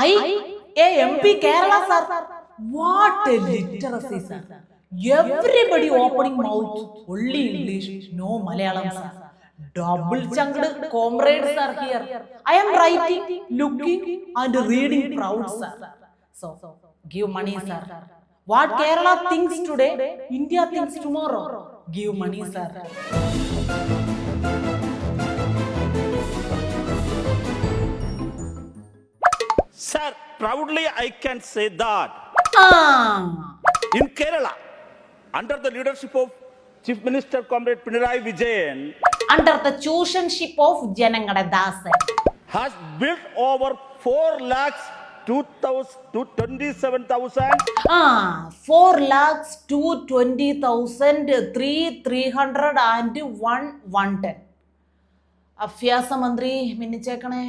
I A M P Kerala sir what a literacy sir everybody opening mouth only English no Malayalam sir double chunked comrades are here I am writing looking and reading proud sir so give money sir what Kerala things today India things tomorrow give money sir proudly I can say that in Kerala, under the leadership of Chief Minister Comrade Pinarayi Vijayan, under the ചൂഷൻഷിപ്പ് of ജനങ്ങളുടെ ദാസൻ has built over 4 lakhs 2,000 to 27,000 ആ four lakhs to twenty thousand three three hundred and one one ten അഭ്യാസ മന്ത്രി മിന്നിച്ചേക്കണേ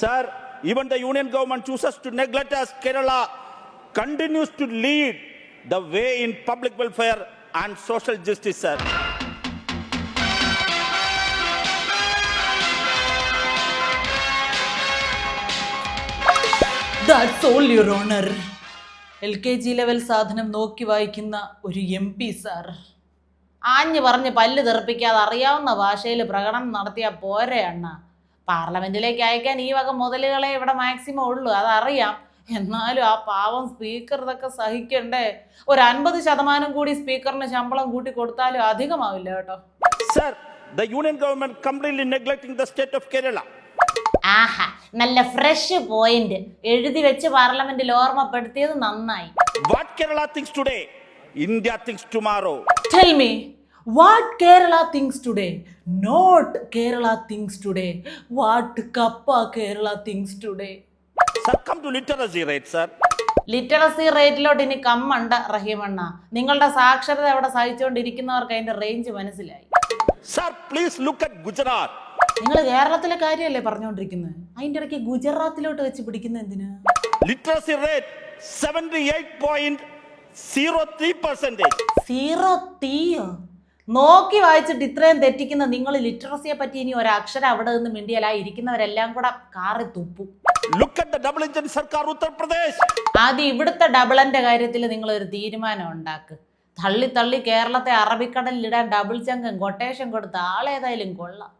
Sir, even the union government chooses to neglect us. Kerala continues to lead the way in public welfare and social justice, sir. That's all your honour L K G level സാധനം നോക്കി വായിക്കുന്ന ഒരു M P sir ആഞ്ഞു പറഞ്ഞ് പല്ല് തെറിപ്പിക്കാതെ അറിയാവുന്ന ഭാഷയിൽ പ്രകടനം നടത്തിയ പോരെ അണ്ണ പാർലമെന്റിലേക്ക് അയക്കാൻ ഈ വക മുതലുകളെ ഇവിടെ മാക്സിമം ഉള്ളൂ. അതറിയാം. എന്നാലും ആ പാവം സ്പീക്കർ ഇതൊക്കെ സഹിക്കണ്ടേ. ഒരു അൻപത് ശതമാനം കൂടി സ്പീക്കറിന് ശമ്പളം കൂട്ടി കൊടുത്താലും അധികമാവില്ല കേട്ടോ. Sir the union government completely neglecting the state of Kerala. ആഹാ നല്ല ഫ്രഷ് പോയിന്റ് എഴുതി വെച്ച് പാർലമെന്റിൽ ഓർമ്മപ്പെടുത്തിയത് നന്നായി. What Kerala thinks today, India thinks tomorrow. Tell me, what Kerala thinks today? Not Kerala thinks today. What Kappa Kerala thinks today? Come to literacy rate, sir. Literacy റേറ്റിലോട്ട് ഇനി കമ്മണ്ട റഹീമണ്ണ നിങ്ങളുടെ സാക്ഷരത അവിടെ സഹിച്ചുകൊണ്ടിരിക്കുന്നവർക്ക് അതിന്റെ റേഞ്ച് മനസ്സിലായി Sir, please look at Gujarat. നിങ്ങൾ കേരളത്തിലെ കാര്യമല്ലേ പറഞ്ഞുകൊണ്ടിരിക്കുന്നത് അതിന്റെ ഇടയ്ക്ക് ഗുജറാത്തിലോട്ട് വെച്ച് പിടിക്കുന്ന എന്തിനാ Literacy rate 78.03 percentage. സീറോ തീയോ നോക്കി വായിച്ചിട്ട് ഇത്രയും തെറ്റിക്കുന്ന നിങ്ങൾ ലിറ്ററസിയെ പറ്റി ഇനി ഒരക്ഷരം അവിടെ നിന്ന് മിണ്ടിയാലാ ഇരിക്കുന്നവരെല്ലാം കൂടെ കാറി തുപ്പും. Uttar Pradesh. ആദ്യം ഇവിടുത്തെ ഡബിളന്റെ കാര്യത്തിൽ നിങ്ങൾ ഒരു തീരുമാനം ഉണ്ടാക്ക്. തള്ളി തള്ളി കേരളത്തെ അറബിക്കടലിൽ ഇടാൻ ഡബിൾ ചങ്കം കൊട്ടേഷൻ കൊടുത്ത ആളേതായാലും കൊള്ളാം.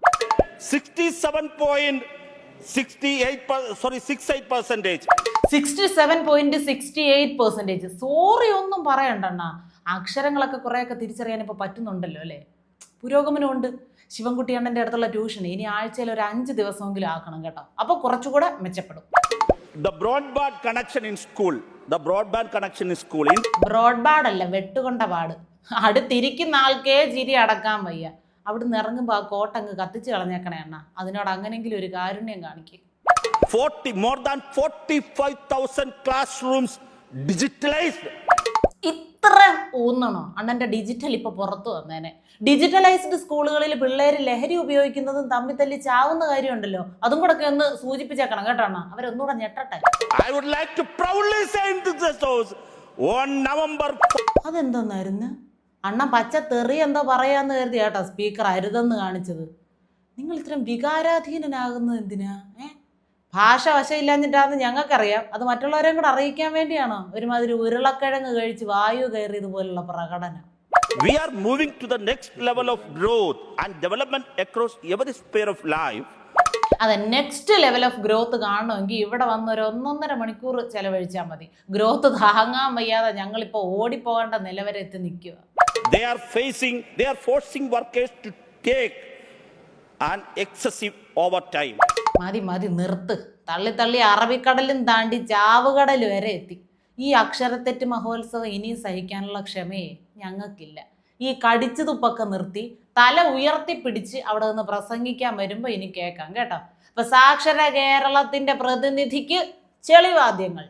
67.68 sorry sorry 68 percentage. Sixty seven point sixty eight percentage sorry ഒന്നും പറയണ്ടണ്ണ. അക്ഷരങ്ങളൊക്കെ കുറേയൊക്കെ തിരിച്ചറിയാൻ ഇപ്പോൾ പറ്റുന്നുണ്ടല്ലോ അല്ലേ? പുരോഗമനമുണ്ട്. ശിവൻകുട്ടി അണ്ണന്റെ അടുത്തുള്ള ട്യൂഷൻ ഇനി ആഴ്ചയിൽ ഒരു അഞ്ച് ദിവസമെങ്കിലും ആക്കണം കേട്ടോ. അപ്പോൾ കുറച്ചുകൂടെ മെച്ചപ്പെടും. The broadband connection in school the broadband connection in school broadband broadband അല്ല വെട്ടുകൊണ്ട പാട്. അടുത്തിരിക്കുന്ന ആൾക്കേ ചിരി അടക്കാൻ വയ്യ. അവിടുന്ന് ഇറങ്ങുമ്പോൾ ആ കോട്ടങ്ങ് കത്തിച്ച് കളഞ്ഞേക്കണേ അണ്ണ. അതിനോട് അങ്ങനെങ്കിലും ഒരു കാരുണ്യം കാണിക്കും. 40 more than 45,000 classrooms digitalized. ഇത്ര ഊന്നണോ? അണ്ണന്റെ ഡിജിറ്റൽ ഇപ്പോൾ പുറത്തു വന്നേനെ. ഡിജിറ്റലൈസ്ഡ് സ്കൂളുകളിൽ പിള്ളേർ ലഹരി ഉപയോഗിക്കുന്നതും തമ്മിൽ തല്ലി ചാവുന്ന കാര്യമുണ്ടല്ലോ. അതും കൂടെ ഒക്കെ ഒന്ന് സൂചിപ്പിച്ചേക്കണം കേട്ടോ അണ്ണ. അവരൊന്നുകൂടെ ഞെട്ടട്ടെ. I would like to proudly say in house on November അതെന്തോന്നായിരുന്നു? അണ്ണ പച്ച തെറി എന്തോ പറയാന്ന് കരുതി കേട്ടോ സ്പീക്കർ അരുതെന്ന് കാണിച്ചത്. നിങ്ങൾ ഇത്രയും വികാരാധീനനാകുന്നത് എന്തിനാ? ഏ? ഭാഷ വശമില്ലാഞ്ഞിട്ടാന്ന് ഞങ്ങൾക്കറിയാം. അത് മറ്റുള്ളവരെയും കൂടെ അറിയിക്കാൻ വേണ്ടിയാണോ? ഒരുമാതിരി ഉരുളക്കിഴങ്ങ് കഴിച്ച് വായു കയറിയതുപോലുള്ള പ്രകടനം. We are moving to the next level of growth and development across every sphere of life. അതെ നെക്സ്റ്റ് ലെവൽ ഓഫ് ഗ്രോത്ത് കാണണമെങ്കിൽ ഇവിടെ വന്ന് ഒരു ഒന്നൊന്നര മണിക്കൂർ ചെലവഴിച്ചാൽ മതി. ഗ്രോത്ത് താങ്ങാൻ വയ്യാതെ ഞങ്ങളിപ്പോൾ ഓടിപ്പോകേണ്ട നിലവരെ എത്തി നിൽക്കുക. They are facing, they are forcing workers to take an excessive overtime. മതി മതി നിർത്ത്. തള്ളി തള്ളി അറബിക്കടലും താണ്ടി ചാവുകടൽ വരെ എത്തി. ഈ അക്ഷരത്തെറ്റ് മഹോത്സവം ഇനിയും സഹിക്കാനുള്ള ക്ഷമയെ ഞങ്ങൾക്കില്ല. ഈ കടിച്ചു തുപ്പൊക്കെ നിർത്തി തല ഉയർത്തി പിടിച്ച് അവിടെ നിന്ന് പ്രസംഗിക്കാൻ വരുമ്പോൾ ഇനി കേൾക്കാം കേട്ടോ. അപ്പൊ സാക്ഷര കേരളത്തിന്റെ പ്രതിനിധിക്ക് ചെളിവാദ്യങ്ങൾ.